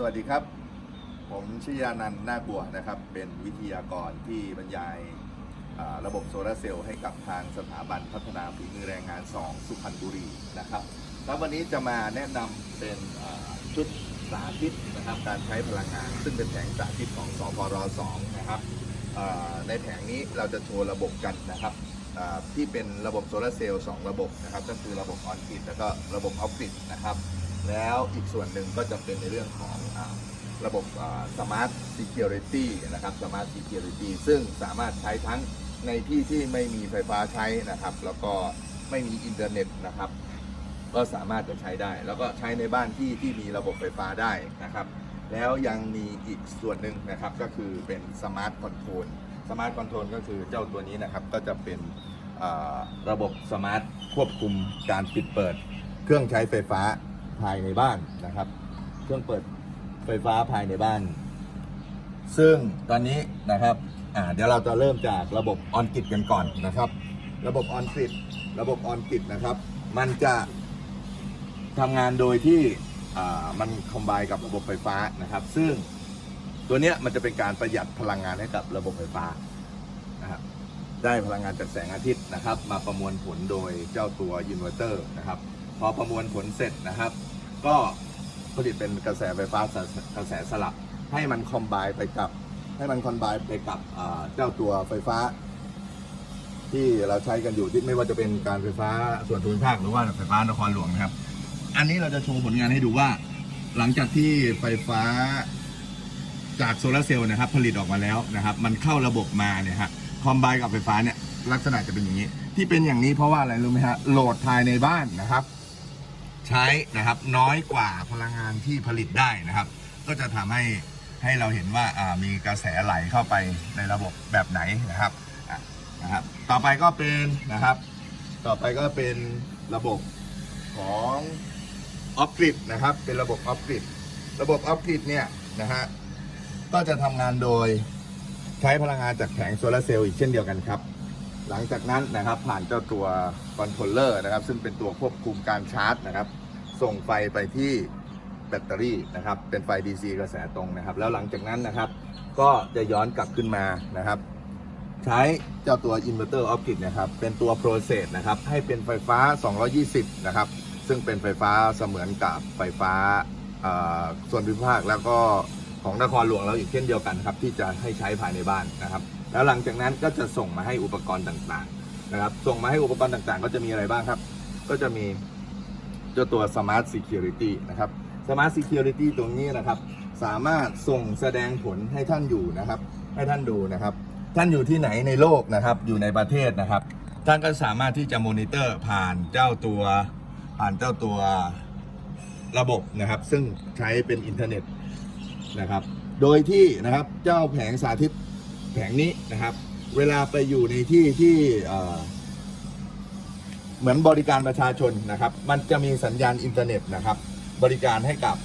สวัสดีครับ ผมชยานันท์นาคบัวนะครับ เป็นวิทยากรที่บรรยายระบบโซลาร์เซลล์ให้กับทางสถาบันพัฒนาฝีมือแรงงาน 2 สุพรรณบุรีนะครับ แล้ววันนี้จะมาแนะนำเป็นชุดสาธิตนะครับการใช้พลังงาน ซึ่งเป็นแผงสาธิตของสพร2นะครับในแผงนี้เราจะโชว์ระบบกันนะครับที่เป็นระบบโซลาร์เซลล์สองระบบนะครับ ก็คือระบบออนกริดแล้วก็ระบบออฟกริดนะครับ แล้วอีกส่วนหนึ่งก็จะเป็นในเรื่องของอระบบสมาร์ทซิเคียวริตี้นะครับสมาร์ทซิเคียวริตี้ซึ่งสามารถใช้ทั้งในที่ที่ไม่มีไฟฟ้าใช้นะครับ แล้วก็ไม่มีอินเทอร์เน็ตนะครับ ก็สามารถจะใช้ได้ แล้วก็ใช้ในบ้านที่ที่มีระบบไฟฟ้าได้นะครับ แล้วยังมีอีกส่วนหนึ่งนะครับก็คือเป็นสมาร์ทคอนโทรลสมาร์ทคอนโทรลก็คือเจ้าตัวนี้นะครับก็จะเป็นระบบสมาร์ทควบคุมการปิดเปิด เครื่องใช้ไฟฟ้า ภายในบ้านนะครับ เครื่องเปิดไฟฟ้าภายในบ้าน ซึ่งตอนนี้นะครับอ่าเดี๋ยวเราจะเริ่มจากระบบออนกิดกันก่อนนะครับ ระบบออนกิดระบบออนกิดนะครับ มันจะทำงานโดยที่มันคอมไบกับระบบไฟฟ้านะครับ ซึ่งตัวเนี้ยมันจะเป็นการประหยัดพลังงานให้กับระบบไฟฟ้านะครับได้พลังงานจากแสงอาทิตย์นะครับ มาประมวลผลโดยเจ้าตัวอินเวอร์เตอร์นะครับ พอประมวลผลเสร็จนะครับ ก็ผลิตเป็นกระแสไฟฟ้ากระแสสลับ ให้มันคอมไบไปกับ ให้มันคอมไบไปกับเจ้าตัวไฟฟ้า ที่เราใช้กันอยู่ที่ไม่ว่าจะเป็นการไฟฟ้าส่วนภูมิภาคหรือว่าไฟฟ้านครหลวงนะครับ อันนี้เราจะโชว์ผลงานให้ดูว่า หลังจากที่ไฟฟ้าจากโซลาร์เซลล์นะครับ ผลิตออกมาแล้วนะครับ มันเข้าระบบมาเนี่ยฮะคอมไบกับไฟฟ้าเนี่ยลักษณะจะเป็นอย่างนี้ ที่เป็นอย่างนี้เพราะว่าอะไรรู้ไหมฮะโหลดภายในบ้านนะครับ ใช้นะครับน้อยกว่าพลังงานที่ผลิตได้นะครับ ก็จะทำให้ให้เราเห็นว่าอ่ามีกระแสไหลเข้าไปในระบบแบบไหนนะครับอะนะครับ ต่อไปก็เป็นนะครับ ต่อไปก็เป็นระบบของออฟกริดนะครับ เป็นระบบออฟกริดระบบออฟกริดเนี่ยนะฮะก็จะทำงานโดยใช้พลังงานจากแผงโซลาร์เซลล์อีกเช่นเดียวกันครับ หลังจากนั้นนะครับผ่านเจ้าตัวคอนโทรลเลอร์นะครับ ซึ่งเป็นตัวควบคุมการชาร์จนะครับ ส่งไฟไปที่แบตเตอรี่นะครับ เป็นไฟ DC กระแสตรงนะครับ แล้วหลังจากนั้นนะครับ ก็จะย้อนกลับขึ้นมานะครับ ใช้เจ้าตัว Inverter of Grid นะครับ เป็นตัว Process นะครับ ให้เป็นไฟฟ้า 220 นะครับ ซึ่งเป็นไฟฟ้าเสมือนกับไฟฟ้าส่วนภูมิภาคแล้วก็ ของนครหลวงเราอีกเช่นเดียวกันครับที่จะให้ใช้ภายในบ้านนะครับ แล้วหลังจากนั้นก็จะส่งมาให้อุปกรณ์ต่างๆนะครับ ส่งมาให้อุปกรณ์ต่างๆ ก็จะมีอะไรบ้างครับ ก็จะมีเจ้าตัว Smart Security นะครับ Smart Security ตรงนี้นะครับ สามารถส่งแสดงผลให้ท่านอยู่นะครับ ให้ท่านดูนะครับ ท่านอยู่ที่ไหนในโลกนะครับ อยู่ในประเทศนะครับ ท่านก็สามารถที่จะมอนิเตอร์ผ่านเจ้าตัวผ่านเจ้าตัวระบบนะครับ ซึ่งใช้เป็นอินเทอร์เน็ต นะครับ โดยที่นะครับเจ้าแผงสาธิตแผงนี้นะครับ เวลาไปอยู่ในที่ที่เหมือนบริการประชาชนนะครับ มันจะมีสัญญาณอินเทอร์เน็ตนะครับ บริการให้กับ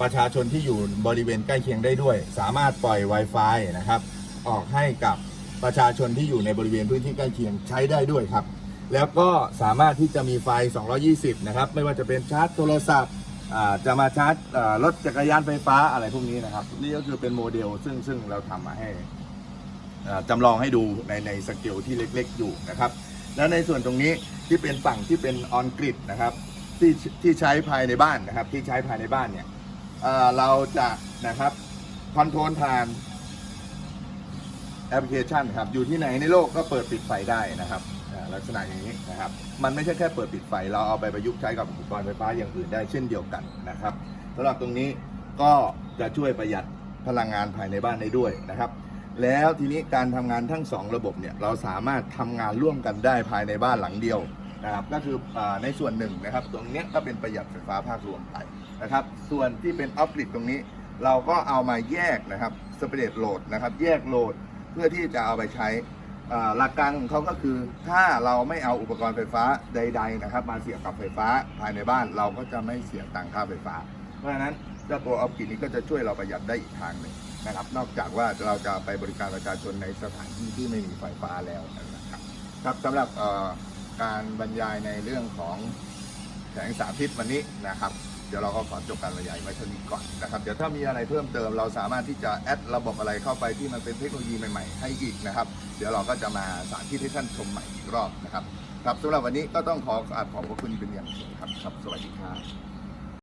ประชาชนที่อยู่บริเวณใกล้เคียงได้ด้วย สามารถปล่อย Wi-Fi นะครับ ออกให้กับประชาชนที่อยู่ในบริเวณพื้นที่ใกล้เคียงใช้ได้ด้วยครับ แล้วก็สามารถที่จะมีไฟ 220 นะครับ ไม่ว่าจะเป็นชาร์จโทรศัพท์ อ่าจะมาชาร์จอ่ารถจักรยานไฟฟ้าอะไรพวกนี้นะครับ นี่ก็คือเป็นโมเดลซึ่งซึ่งเราทำมาให้อ่าจำลองให้ดูในในสเกลที่เล็กๆอยู่นะครับ แล้วในส่วนตรงนี้ที่เป็นฝั่งที่เป็นออนกริดนะครับ ที่ที่ใช้ภายในบ้านนะครับ ที่ใช้ภายในบ้านเนี่ยเอ่อเราจะนะครับคอนโทรลผ่านแอปพลิเคชันครับ อยู่ที่ไหนในโลกก็เปิดปิดไฟได้นะครับ ลักษณะอย่างนี้นะครับ มันไม่ใช่แค่เปิดปิดไฟ เราเอาไปประยุกต์ใช้กับอุปกรณ์ไฟฟ้าอย่างอื่นได้เช่นเดียวกันนะครับสำหรับตรงนี้ก็จะช่วยประหยัดพลังงานภายในบ้านได้ด้วยนะครับ แล้วทีนี้การทำงานทั้งสองระบบเนี่ยเราสามารถทำงานร่วมกันได้ภายในบ้านหลังเดียวนะครับ ก็คืออในส่วนหนึ่งนะครับ ตรงนี้ก็เป็นประหยัดไฟฟ้าภาครวมไปนะครับ ส่วนที่เป็นออฟกริดตรงนี้ เราก็เอามาแยกนะครับสเปรดโหลดนะครับ แยกโหลดเพื่อที่จะเอาไปใช้ หลักการของเขาก็คือถ้าเราไม่เอาอุปกรณ์ไฟฟ้าใด ๆ นะครับ มาเสียบกับไฟฟ้าภายในบ้านเราก็จะไม่เสียตังค่าไฟฟ้า เพราะฉะนั้นเจ้าตัวออฟกินี้ก็จะช่วยเราประหยัดได้อีกทางหนึ่งนะครับ นอกจากว่าเราจะไปบริการประชาชนในสถานที่ที่ไม่มีไฟฟ้าแล้วนะครับครับสำหรับการบรรยายในเรื่องของแสงสาธิตวันนี้นะครับ เดี๋ยวเราก็ขอจบการบรรยายไว้เท่านี้ก่อนนะครับ เดี๋ยวถ้ามีอะไรเพิ่มเติมเราสามารถที่จะแอดระบบอะไรเข้าไปที่มันเป็นเทคโนโลยีใหม่ๆให้อีกนะครับ เดี๋ยวเราก็จะมาสาธิตให้ท่านชมใหม่อีกรอบนะครับ ครับสำหรับวันนี้ก็ต้องขอกราขอบพระคุณเป็นอย่างสูงครับครับ สวัสดีครับ